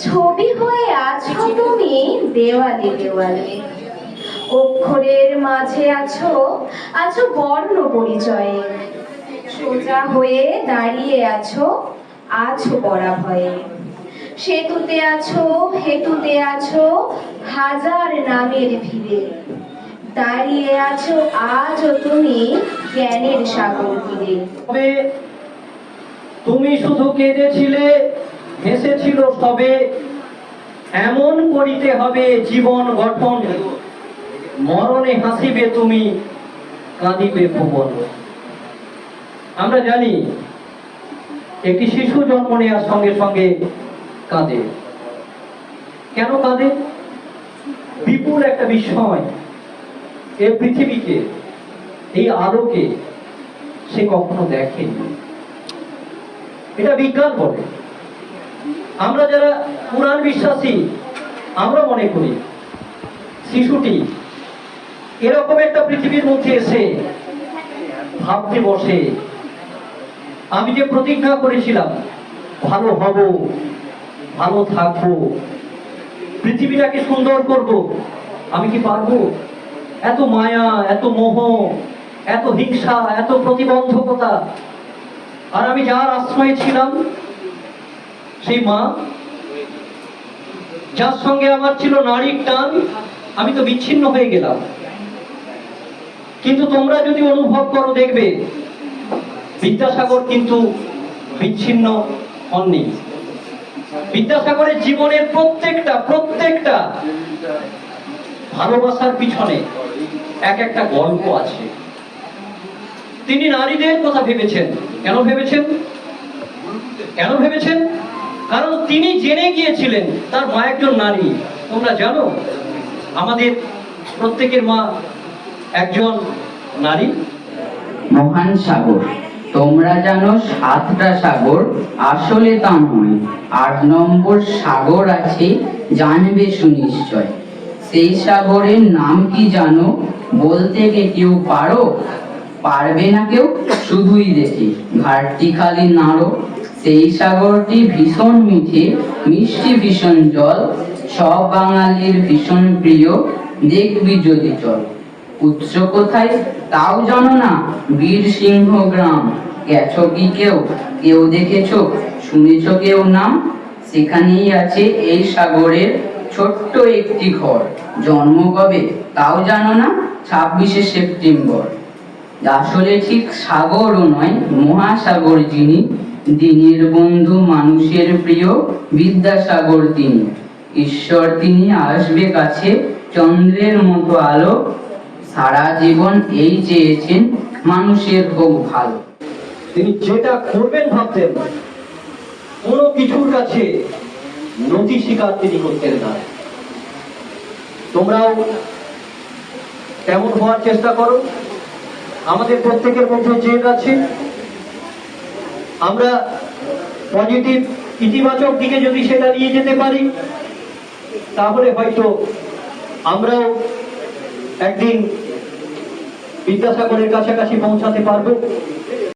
ছবি হয়ে আছো তুমি দেওয়ালে দেওয়ালে। অক্ষরের মাঝে আছো আছো বর্ণ পরিচয়ে। সোজা হয়ে দাঁড়িয়ে আছো আছো পড়া ভয়ে সেতুতে আছো, হেতুতে আছো, হাজার নামের ভিড়ে। দাঁড়িয়ে আছো আজও তুমি জ্ঞানের সাগর তবে তুমি শুধু কেঁদেছিলে হেসেছিল সবে এমন করিতে হবে জীবন গঠন। মরণে হাসিবে তুমি, কাঁদিবে ভুবন। আমরা জানি, একটি শিশু জন্ম নেওয়ার সঙ্গে সঙ্গে কাঁদে। কেন কাঁদে? বিপুল একটা বিস্ময় এই পৃথিবীকে এই আলোকে সে কখনো দেখেনি। এটা বিজ্ঞান বলে। আমরা যারা পুরাণ বিশ্বাসী, আমরা মনে করি শিশুটি এরকম একটা পৃথিবীর মধ্যে এসে ভাবতে বসে, আমি যে প্রতিজ্ঞা করেছিলাম, ভালো হব, ভালো থাকব, পৃথিবীটাকে সুন্দর করব, আমি কি পারব? এত মায়া, এত মোহ, এত হিংসা, এত প্রতিবন্ধকতা, আর আমি যার আশ্রয়ে ছিলাম সেই মা, যার সঙ্গে আমার ছিল নারীর টান, আমি তো বিচ্ছিন্ন হয়ে গেলাম। কিন্তু তোমরা যদি অনুভব করো, দেখবে, বিদ্যাসাগর কিন্তু বিচ্ছিন্ন হননি। বিদ্যাসাগরের জীবনের প্রত্যেকটা প্রত্যেকটা ভালোবাসার পিছনে এক একটা গল্প আছে। তিনি নারীদের কথা ভেবেছেন। কেন ভেবেছেন? কেন ভেবেছেন? কারণ তিনি জেনে গিয়েছিলেন তার মা একজন নারী। তোমরা জানো, আমাদের প্রত্যেকের মা একজন নারী। মহান সাগর, তোমরা জানো সাতটা সাগর, আসলে তা নয়, আট নম্বর সাগর আছে, জানবে সুনিশ্চয়। সেই সাগরের নাম কি জানো? বলতে কে কেউ পারো? পারবে না কেউ? শুধুই দেখে। ঘাটটি খালি নাড়ো। সেই সাগরটি ভীষণ মিঠে, মিষ্টি ভীষণ জল, সব বাঙালির ভীষণ প্রিয়, দেখবি যদি চল। উৎস কোথায় তাও জানো না বীর সিংহ গ্রাম। গেছো কি কেউ? কেউ দেখেছ? শুনেছ কেউ নাম? সেখানেই আছে এই সাগরের ছোট্ট একটি ঘর। জন্ম কবে তাও জানো না, ছাব্বিশে সেপ্টেম্বর। আসলে ঠিক সাগরও নয়, মহাসাগর যিনি দিনের বন্ধু মানুষের প্রিয় বিদ্যাসাগর তিনি। ঈশ্বর তিনি আসবে কাছে, চন্দ্রের মতো আলো। সারা জীবন এই চেয়েছেন মানুষের হোক ভালো। তিনি যেটা করবেন ভাবতেন, কোনো কিছুর কাছে নথি স্বীকার তিনি করতেন না। তোমরাও তেমন হওয়ার চেষ্টা করো। আমাদের প্রত্যেকের মধ্যে জেদ আছে আমরা পজিটিভ, ইতিবাচক দিকে যদি সেটা নিয়ে যেতে পারি, তাহলে হয়তো আমরাও একদিন বিদ্যাসাগরের কাছাকাছি পৌঁছাতে পারব।